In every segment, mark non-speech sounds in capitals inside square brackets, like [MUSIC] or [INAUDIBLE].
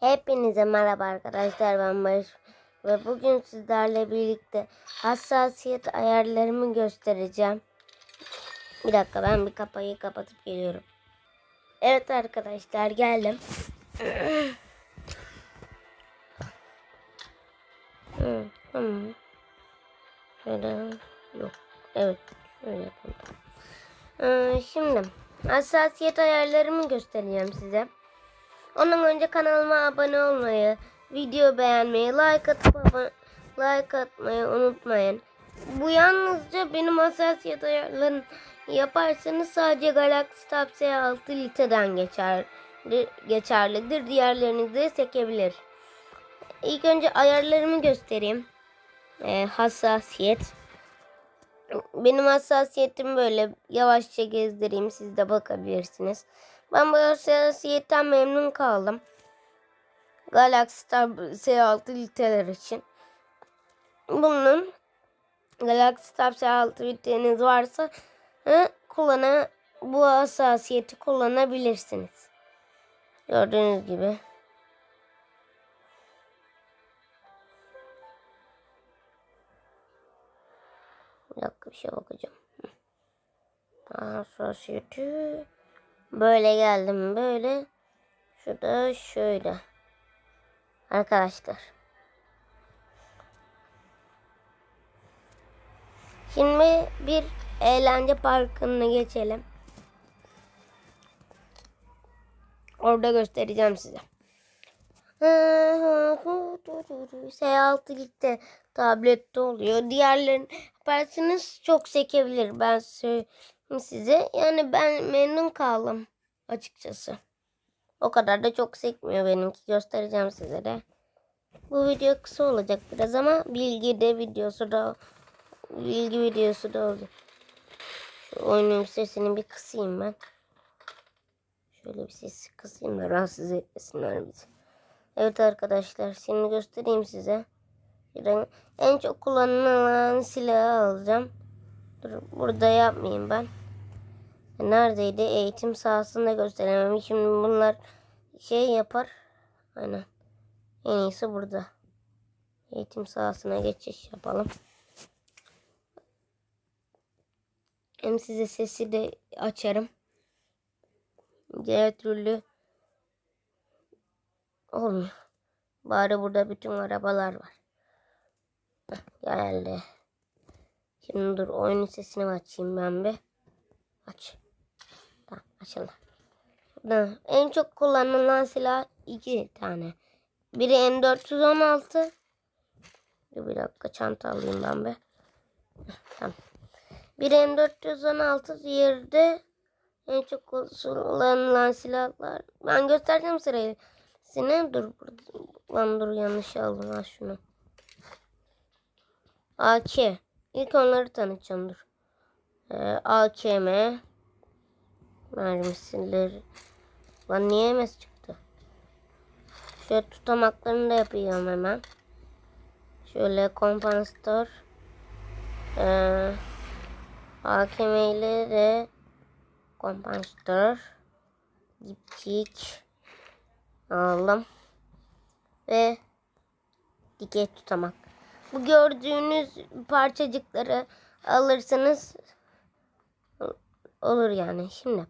Hepinize merhaba arkadaşlar ben Barış ve bugün sizlerle birlikte hassasiyet ayarlarımı göstereceğim. Bir dakika ben bir kapıyı kapatıp geliyorum. Evet arkadaşlar geldim. Tamam. Şöyle yok. Evet. Şöyle yapalım. Ee, şimdi hassasiyet ayarlarımı göstereceğim size. Ondan önce kanalıma abone olmayı, video beğenmeyi, like atıp like atmayı unutmayın. Bu yalnızca benim hassasiyet yaparsanız sadece Galaxy Tab S6 liteden geçer, geçerlidir. Diğerlerini de sekebilir. İlk önce ayarlarımı göstereyim. Ee, hassasiyet. Benim hassasiyetim böyle yavaşça gezdireyim siz de bakabilirsiniz. Ben bu hassasiyetten memnun kaldım. Galaxy Tab S6 liteler için. Bunun Galaxy Tab S6 liteniz varsa hı, kullana bu hassasiyeti kullanabilirsiniz. Gördüğünüz gibi. Bir dakika bir şey bakacağım. Hassasiyeti böyle geldim böyle. Şurada şöyle. Arkadaşlar. Şimdi bir eğlence parkına geçelim. Orada göstereceğim size. S6 gitti. Tablette oluyor. Diğerlerini yaparsanız çok sekebilir. Ben söyleyeyim size. Yani ben memnun kaldım açıkçası. O kadar da çok sekmiyor benimki. Göstereceğim size de. Bu video kısa olacak biraz ama bilgi de videosu da bilgi videosu da olacak. Şu oyunun sesini bir kısayım ben. Şöyle bir sesi kısayım da rahatsız etmesinler bizi. Evet arkadaşlar şimdi göstereyim size. En çok kullanılan silahı alacağım. Dur burada yapmayayım ben. Neredeydi? Eğitim sahasında gösteremem. Şimdi bunlar şey yapar. Aynen. En iyisi burada. Eğitim sahasına geçiş yapalım. Hem size sesi de açarım. Diğer türlü olmuyor. Bari burada bütün arabalar var. Geldi. Şimdi dur oyunun sesini açayım ben bir. Aç. Tamam açıldı. Burada en çok kullanılan silah iki tane. Biri M416. Dur bir dakika çanta alayım ben be. Tamam. Biri M416 diğeri de en çok kullanılan silahlar. Ben göstereceğim sırayı. Sine dur burada. Lan dur yanlış aldım ha şunu. AK. İlk onları tanıtacağım dur. Ee, AKM. Mermisileri. Lan niye MS çıktı? Şöyle tutamaklarını da yapıyorum hemen. Şöyle kompansatör. Ee, AKM ile de kompansatör. Aldım. Ve dikey tutamak. Bu gördüğünüz parçacıkları alırsanız olur yani. Şimdi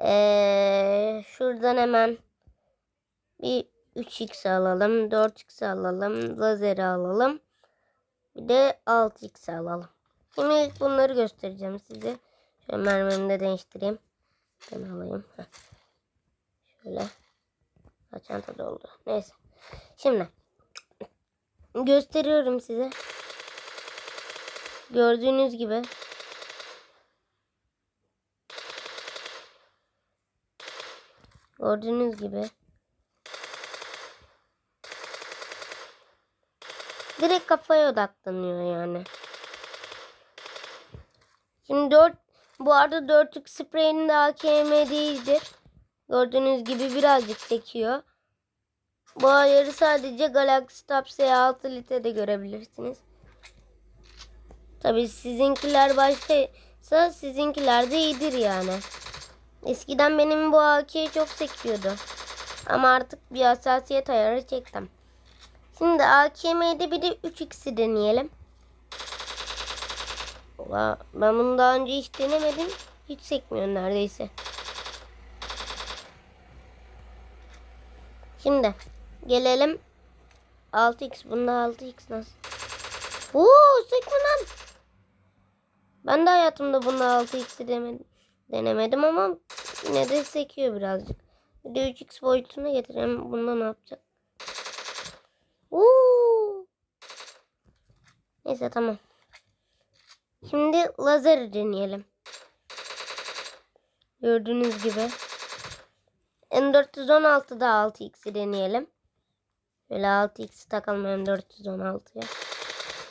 ee, şuradan hemen bir 3x alalım, 4x alalım, lazeri alalım. Bir de 6x alalım. Şimdi ilk bunları göstereceğim size. Şöyle mermimi de değiştireyim. Ben alayım. Heh. Şöyle. Çanta doldu. Neyse. Şimdi gösteriyorum size. Gördüğünüz gibi Gördüğünüz gibi direkt kafaya odaklanıyor yani. Şimdi 4 bu arada 4 spreyinin de AKM değildir. Gördüğünüz gibi birazcık sekiyor. Bu ayarı sadece Galaxy Tab S6 Lite'de görebilirsiniz. Tabi sizinkiler başkaysa sizinkiler de iyidir yani. Eskiden benim bu AK'yi çok sekiyordu. Ama artık bir hassasiyet ayarı çektim. Şimdi AKM'de bir de 3x'i deneyelim. Ula, ben bunu daha önce hiç denemedim. Hiç sekmiyor neredeyse. Şimdi gelelim 6x. Bunda 6x nasıl? Oo sekme lan. Ben de hayatımda bunda 6x'i demedim, denemedim ama yine de sekiyor birazcık. Bir de 3x boyutuna getirelim. Bunda ne yapacak? Oo. Neyse tamam. Şimdi lazer deneyelim. Gördüğünüz gibi. M416'da 6x'i deneyelim. Böyle 6x'i takalım M416'ya.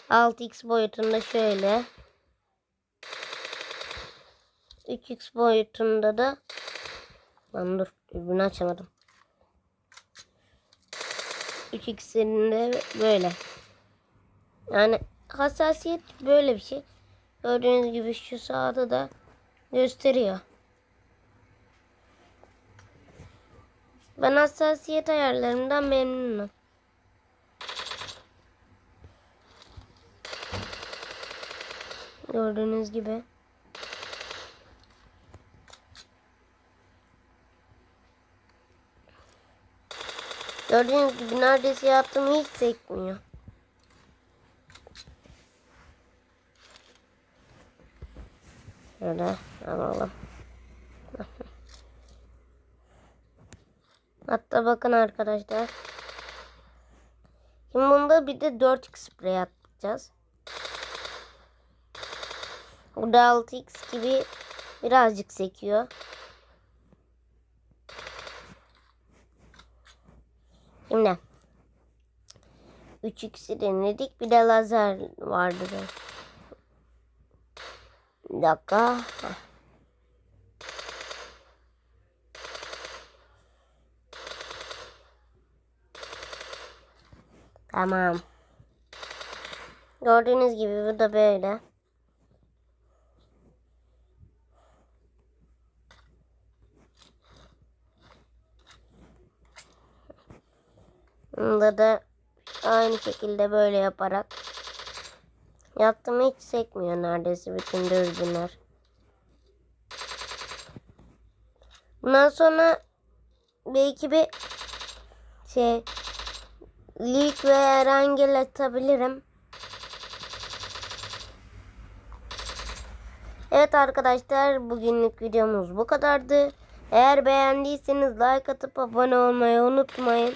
6x boyutunda şöyle. 3x boyutunda da Lan dur dürbünü açamadım. 3x'in de böyle. Yani hassasiyet böyle bir şey. Gördüğünüz gibi şu sağda da gösteriyor. Ben hassasiyet ayarlarımdan memnunum. Gördüğünüz gibi. Gördüğünüz gibi neredeyse yaptığımı hiç sekmiyor. Şöyle alalım. [LAUGHS] Hatta bakın arkadaşlar. Şimdi bunda bir de 4x sprey atacağız. Burada 6x gibi birazcık sekiyor. Şimdi 3x'i denedik. Bir de lazer vardı. da. Bir dakika. Tamam. Gördüğünüz gibi bu da böyle. Bunda da aynı şekilde böyle yaparak yaptım hiç sekmiyor neredeyse bütün dürbünler. Bundan sonra belki bir şey lig ve erangel atabilirim. Evet arkadaşlar bugünlük videomuz bu kadardı. Eğer beğendiyseniz like atıp abone olmayı unutmayın.